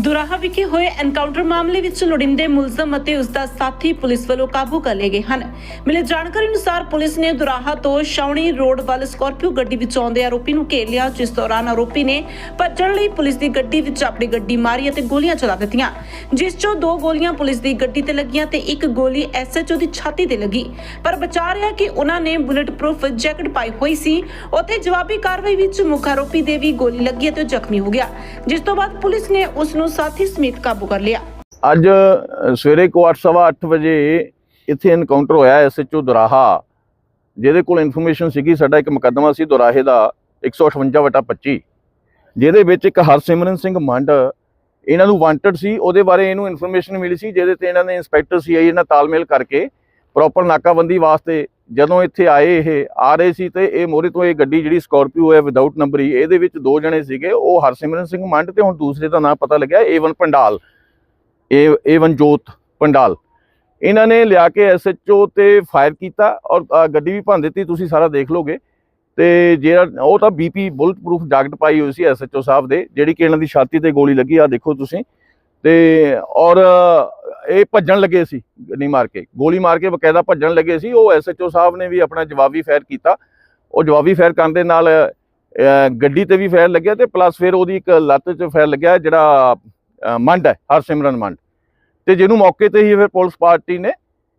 ਦੁਰਾਹਾ ਵਿਖੇ ਹੋਏ ਐਨਕਾਊਂਟਰ ਮਾਮਲੇ ਵਿੱਚ ਲੋੜਿੰਦੇ ਮੁਲਜ਼ਮ ਅਤੇ ਉਸ ਦਾ ਸਾਥੀ ਪੁਲਿਸ ਵੱਲੋਂ ਕਾਬੂ ਕਰ ਲਏ ਗਏ ਹਨ। ਮਿਲੀ ਜਾਣਕਾਰੀ ਅਨੁਸਾਰ ਪੁਲਿਸ ਨੇ ਦੁਰਾਹਾ ਤੋਂ ਸ਼ੌਣੀ ਰੋਡ ਵੱਲ ਸਕਾਰਪੀਓ ਗੱਡੀ ਵਿੱਚ ਆਉਂਦੇ ਆਰੋਪੀ ਨੂੰ ਘੇਰ ਲਿਆ, ਜਿਸ ਦੌਰਾਨ ਆਰੋਪੀ ਨੇ ਭੱਜਣ ਲਈ ਪੁਲਿਸ ਦੀ ਗੱਡੀ ਵਿੱਚ ਆਪਣੀ ਗੱਡੀ ਮਾਰੀ ਅਤੇ ਗੋਲੀਆਂ ਚਲਾ ਦਿੱਤੀਆਂ, ਜਿਸ ਚੋਂ ਦੋ ਗੋਲੀਆਂ ਪੁਲਿਸ ਦੀ ਗੱਡੀ ਤੇ ਲੱਗੀਆਂ ਤੇ ਇੱਕ ਗੋਲੀ ਐਸਐਚਓ ਦੀ ਛਾਤੀ ਤੇ ਲੱਗੀ। ਪਰ ਬਚਾ ਰਿਹਾ ਕਿ ਉਹਨਾਂ ਨੇ ਬੁਲੇਟ ਪ੍ਰੂਫ ਜੈਕਟ ਪਾਈ ਹੋਈ ਸੀ। ਉੱਥੇ ਜਵਾਬੀ ਕਾਰਵਾਈ ਵਿੱਚ ਮੁੱਖ ਆਰੋਪੀ ਦੇ ਵੀ ਗੋਲੀ ਲੱਗੀ ਅਤੇ ਜ਼ਖਮੀ ਹੋ ਗਿਆ, ਜਿਸ ਤੋਂ ਬਾਅਦ ਪੁਲਿਸ ਨੇ ਉਸ ਨੂੰ ਸਾਥੀ ਸਮੇਤ ਕਾਬੂ ਕਰ ਲਿਆ। ਅੱਜ ਅ, ਸਵੇਰੇ ਕੋ 8:30 ਵਜੇ ਇੱਥੇ ਐਨਕਾਊਂਟਰ ਹੋਇਆ ਐਸਐਚਓ ਦੁਰਾਹਾ ਜਿਹਦੇ ਕੋਲ ਇਨਫੋਰਮੇਸ਼ਨ ਸੀਗੀ ਸਾਡਾ ਇੱਕ ਮੁਕੱਦਮਾ ਸੀ ਦੁਰਾਹੇ ਦਾ 158/25 ਜਿਹਦੇ ਵਿੱਚ ਇੱਕ ਹਰਸਿਮਰਨ ਸਿੰਘ ਮੰਡ ਇਹਨਾਂ ਨੂੰ ਵਾਂਟਡ ਸੀ ਉਹਦੇ ਬਾਰੇ ਇਹਨੂੰ ਇਨਫੋਰਮੇਸ਼ਨ ਮਿਲੀ ਸੀ ਜਿਹਦੇ ਤੇ ਇਹਨਾਂ ਨੇ ਇੰਸਪੈਕਟਰ ਸੀਆਈ ਨਾਲ ਤਾਲਮੇਲ ਕਰਕੇ ਪ੍ਰੋਪਰ ਨਾਕਾਬੰਦੀ ਵਾਸਤੇ ਜਦੋਂ ਇੱਥੇ ਆਏ ਇਹ, ਆ ਰਹੇ ਸੀ ਤੇ ਇਹ ਮੋਰੇ ਤੋਂ ਇਹ ਗੱਡੀ ਜਿਹੜੀ ਸਕਾਰਪੀਓ ਹੈ ਵਿਦਆਊਟ ਨੰਬਰੀ ਇਹਦੇ ਵਿੱਚ ਦੋ ਜਣੇ ਸੀਗੇ, ਉਹ ਹਰਸਿਮਰਨ ਸਿੰਘ ਮੰਡ ਤੇ ਹੁਣ ਦੂਸਰੇ ਦਾ ਨਾਮ ਪਤਾ ਲੱਗਿਆ ਏਵਨ ਪੰਡਾਲ ਏ ਏਵਨ ਜੋਤ ਪੰਡਾਲ। ਇਹਨਾਂ ਨੇ ਲਿਆ ਕੇ ਐਸਐਚਓ ਤੇ ਫਾਇਰ ਕੀਤਾ ਔਰ ਗੱਡੀ ਵੀ ਭੰਨ ਦਿੱਤੀ, ਤੁਸੀਂ ਸਾਰਾ ਦੇਖ ਲੋਗੇ। ਤੇ ਜਿਹੜਾ, ਉਹ ਤਾਂ ਬੀਪੀ ਬੁਲਟ ਪ੍ਰੂਫ ਜਾਕਟ ਪਾਈ ਹੋਈ ਸੀ ਐਸਐਚਓ ਸਾਹਿਬ ਦੇ, ਜਿਹੜੀ ਕਿ ਇਹਨਾਂ ਦੀ ਛਾਤੀ ਤੇ ਗੋਲੀ ਲੱਗੀ ਆ ਦੇਖੋ ਤੁਸੀਂ। ਤੇ ਔਰ ਇਹ ਭੱਜਣ ਲੱਗੇ ਸੀ ਗੱਡੀ ਮਾਰ ਕੇ, ਗੋਲੀ ਮਾਰ ਕੇ ਬਕਾਇਦਾ ਭੱਜਣ ਲੱਗੇ ਸੀ। ਉਹ ਐਸਐਚਓ ਸਾਹਿਬ ਨੇ ਵੀ ਆਪਣਾ ਜਵਾਬੀ ਫਾਇਰ ਕੀਤਾ। ਉਹ ਜਵਾਬੀ ਫਾਇਰ ਕਰਨ ਦੇ ਨਾਲ ਗੱਡੀ ਤੇ ਵੀ ਫਾਇਰ ਲੱਗਿਆ ਤੇ ਪਲੱਸ ਫਿਰ ਉਹਦੀ ਇੱਕ ਲੱਤ 'ਚ ਫਾਇਰ ਲੱਗਿਆ ਜਿਹੜਾ ਮੰਡ ਹੈ, ਹਰਸਿਮਰਨ ਮੰਡ। ਤੇ ਜਿਹਨੂੰ ਮੌਕੇ ਤੇ ਹੀ ਫਿਰ ਪੁਲਿਸ ਪਾਰਟੀ ਨੇ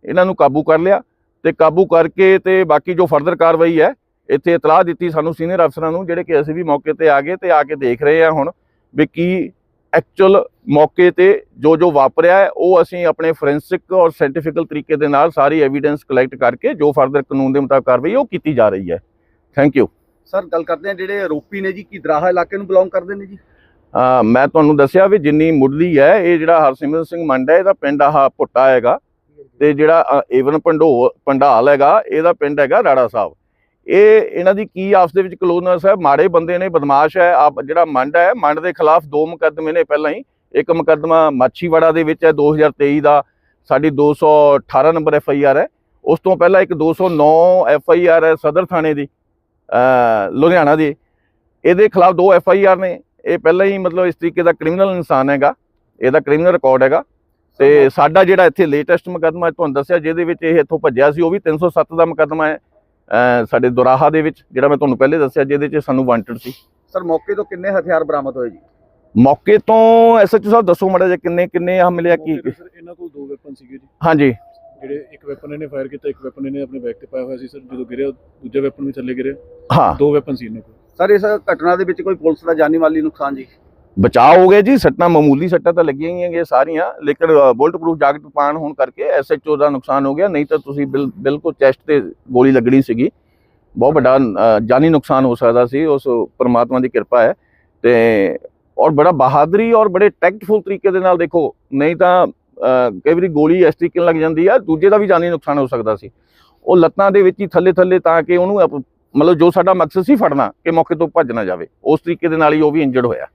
ਇਹਨਾਂ ਨੂੰ ਕਾਬੂ ਕਰ ਲਿਆ ਤੇ ਕਾਬੂ ਕਰਕੇ ਤੇ ਬਾਕੀ ਜੋ ਫਰਦਰ ਕਾਰਵਾਈ ਹੈ, ਇੱਥੇ ਇਤਲਾਹ ਦਿੱਤੀ ਸਾਨੂੰ ਸੀਨੀਅਰ ਅਫਸਰਾਂ ਨੂੰ, ਜਿਹੜੇ ਕਿ ਅਸੀਂ ਵੀ ਮੌਕੇ ਤੇ ਆ ਗਏ ਤੇ ਆ ਕੇ ਦੇਖ ਰਹੇ ਹਾਂ ਹੁਣ ਵੀ ਕੀ ਐਕਚੁਅਲ ਮੌਕੇ ਤੇ ਜੋ ਜੋ ਵਾਪਰਿਆ ਹੈ ਉਹ ਅਸੀਂ ਆਪਣੇ ਫੋਰੈਂਸਿਕ ਔਰ ਸਾਇੰਟੀਫਿਕਲ ਤਰੀਕੇ ਦੇ ਨਾਲ ਸਾਰੀ ਐਵੀਡੈਂਸ ਕਲੈਕਟ ਕਰਕੇ ਜੋ ਫਰਦਰ ਕਾਨੂੰਨ ਦੇ ਮੁਤਾਬਕ ਕਾਰਵਾਈ ਉਹ ਕੀਤੀ ਜਾ ਰਹੀ ਹੈ। ਥੈਂਕ ਯੂ ਸਰ ਗੱਲ ਕਰਦੇ ਆ ਜਿਹੜੇ ਆਰੋਪੀ ਨੇ ਜੀ ਕੀ ਦਰਾਹਾ ਇਲਾਕੇ ਨੂੰ ਬਿਲੋਂਗ ਕਰਦੇ ਨੇ ਜੀ? ਮੈਂ ਤੁਹਾਨੂੰ ਦੱਸਿਆ ਵੀ ਜਿੰਨੀ ਮੁੱਢਲੀ ਹੈ ਇਹ ਜਿਹੜਾ ਹਰਸਿਮਰਨ ਸਿੰਘ ਮੰਡ ਹੈ ਇਹਦਾ ਪਿੰਡ ਆਹ ਭੁੱਟਾ ਹੈਗਾ ਤੇ ਜਿਹੜਾ ਏਵਨ ਪੰਡੋ ਪੰਡਾਲ ਹੈਗਾ ਇਹਦਾ ਪਿੰਡ ਹੈਗਾ ਰਾੜਾ ਸਾਹਿਬ। ਇਹ ਇਹਨਾਂ ਦੀ ਕੀ ਆਪਸ ਦੇ ਵਿੱਚ ਕਲੋਨਸ ਹੈ? ਮਾੜੇ ਬੰਦੇ ਨੇ ਬਦਮਾਸ਼ ਹੈ ਆਪ ਜਿਹੜਾ ਮੰਡ ਹੈ ਮੰਡ ਦੇ ਖਿਲਾਫ ਦੋ ਮੁਕੱਦਮੇ ਨੇ ਪਹਿਲਾਂ ਹੀ। ਇੱਕ ਮੁਕੱਦਮਾ ਮਾਛੀਵਾੜਾ ਦੇ ਵਿੱਚ ਹੈ 2023 ਦਾ। ਸਾਡੀ 218 ਨੰਬਰ ਐਫ ਆਈ ਆਰ ਹੈ। ਉਸ ਤੋਂ ਪਹਿਲਾਂ ਇੱਕ 209 ਐਫ ਆਈ ਆਰ ਹੈ ਸਦਰ ਥਾਣੇ ਦੀ ਲੁਧਿਆਣਾ ਦੀ। ਇਹਦੇ ਖਿਲਾਫ ਦੋ ਐਫ ਆਈ ਆਰ ਨੇ। ਇਹ ਪਹਿਲਾਂ ਹੀ ਮਤਲਬ ਇਸ ਤਰੀਕੇ ਦਾ ਕ੍ਰਿਮੀਨਲ ਇਨਸਾਨ ਹੈਗਾ। ਇਹਦਾ ਕ੍ਰਿਮੀਨਲ ਰਿਕਾਰਡ ਹੈਗਾ। ਤੇ ਸਾਡਾ ਜਿਹੜਾ ਇੱਥੇ ਲੇਟੈਸਟ ਮੁਕੱਦਮਾ ਤੁਹਾਨੂੰ ਦੱਸਿਆ ਜਿਹਦੇ ਵਿੱਚ ਇਹ ਇੱਥੋਂ ਭੱਜਿਆ ਸੀ ਉਹ ਵੀ 307 ਦਾ ਮੁਕੱਦਮਾ ਹੈ। ਸਾਡੇ ਦੁਰਾਹਾ ਦੇ ਵਿੱਚ ਜਿਹੜਾ ਮੈਂ ਤੁਹਾਨੂੰ ਪਹਿਲੇ ਦੱਸਿਆ ਜਿਹਦੇ 'ਚ ਸਾਨੂੰ ਵਾਂਟਡ ਸੀ। ਸਰ ਮੌਕੇ ਤੋਂ ਕਿੰਨੇ ਹਥਿਆਰ ਬਰਾਮਦ ਹੋਏ ਜੀ? ਮੌਕੇ ਤੋਂ ਐਸਐਚਓ ਸਾਹਿਬ ਦੱਸੋ ਮਾੜਾ ਜਿਹਾ ਕਿੰਨੇ ਕਿੰਨੇ ਆ ਮਿਲਿਆ ਕੀ ਸਰ ਇਹਨਾਂ ਕੋਲ ਦੋ ਵੈਪਨ ਸੀਗੇ ਜੀ। ਹਾਂਜੀ। ਜਿਹੜੇ ਇੱਕ ਵੈਪਨ ਇਹਨੇ ਫਾਇਰ ਕੀਤਾ ਇੱਕ ਵੈਪਨ ਇਹਨੇ ਆਪਣੇ ਬੈਗ ਤੇ ਪਾਇਆ ਹੋਇਆ ਸੀ ਸਰ। ਜਦੋਂ ਗਿਰਿਆ ਦੂਜਾ ਵੈਪਨ ਵੀ ਥੱਲੇ ਗਿਰਿਆ। ਹਾਂ। ਦੋ ਵੈਪਨ ਸੀ ਇਹਨਾਂ ਕੋਲ। ਸਰ ਇਸ ਘਟਨਾ ਦੇ ਵਿੱਚ ਕੋਈ ਪੁਲਿਸ ਦਾ ਜਾਨੀ ਮਾਲੀ ਨੁਕਸਾਨ ਜੀ? ਬਚਾਅ ਹੋ ਗਿਆ ਜੀ, ਸੱਟਾਂ ਮਾਮੂਲੀ ਸੱਟਾਂ ਤਾਂ ਲੱਗੀਆਂ ਹੀ ਹੈਗੀਆਂ ਸਾਰੀਆਂ, ਲੇਕਿਨ ਬੁਲਟ ਪ੍ਰੂਫ ਜਾਕਟ ਪਾਣ ਹੋਣ ਕਰਕੇ ਐਸਐਚਓ ਦਾ ਨੁਕਸਾਨ ਹੋ ਗਿਆ, ਨਹੀਂ ਤਾਂ ਤੁਸੀਂ ਬਿਲ- ਬਿਲਕੁਲ ਚੈਸਟ ਤੇ ਗੋਲੀ ਲੱਗਣੀ ਸੀਗੀ। ਬਹੁਤ ਵੱਡਾ ਜਾਨੀ ਨੁਕਸਾਨ ਹੋ ਸਕਦਾ ਸੀ, ਉਸ ਪਰਮਾਤਮਾ ਦੀ ਕਿਰਪਾ ਹੈ। ਤੇ, ਔਰ ਬੜਾ ਬਹਾਦਰੀ ਔਰ ਬੜੇ ਟੈਕਟਫੁਲ ਤਰੀਕੇ ਦੇ ਨਾਲ ਦੇਖੋ, ਨਹੀਂ ਤਾਂ ਕਈ ਵਾਰੀ ਗੋਲੀ ਇਸ ਤਰੀਕੇ ਨਾਲ ਲੱਗ ਜਾਂਦੀ ਆ, ਦੂਜੇ ਦਾ ਵੀ ਜਾਨੀ ਨੁਕਸਾਨ ਹੋ ਸਕਦਾ ਸੀ। ਉਹ ਲੱਤਾਂ ਦੇ ਵਿੱਚ ਹੀ ਥੱਲੇ ਥੱਲੇ ਤਾਂ ਕਿ ਉਹਨੂੰ ਮਤਲਬ ਜੋ ਸਾਡਾ ਮਕਸਦ ਸੀ ਫੜਨਾ, ਕਿ ਮੌਕੇ ਤੋਂ ਭੱਜ ਨਾ ਜਾਵੇ, ਉਸ ਤਰੀਕੇ ਦੇ ਨਾਲ ਹੀ ਉਹ ਵੀ ਇੰਜਰਡ ਹੋਇਆ।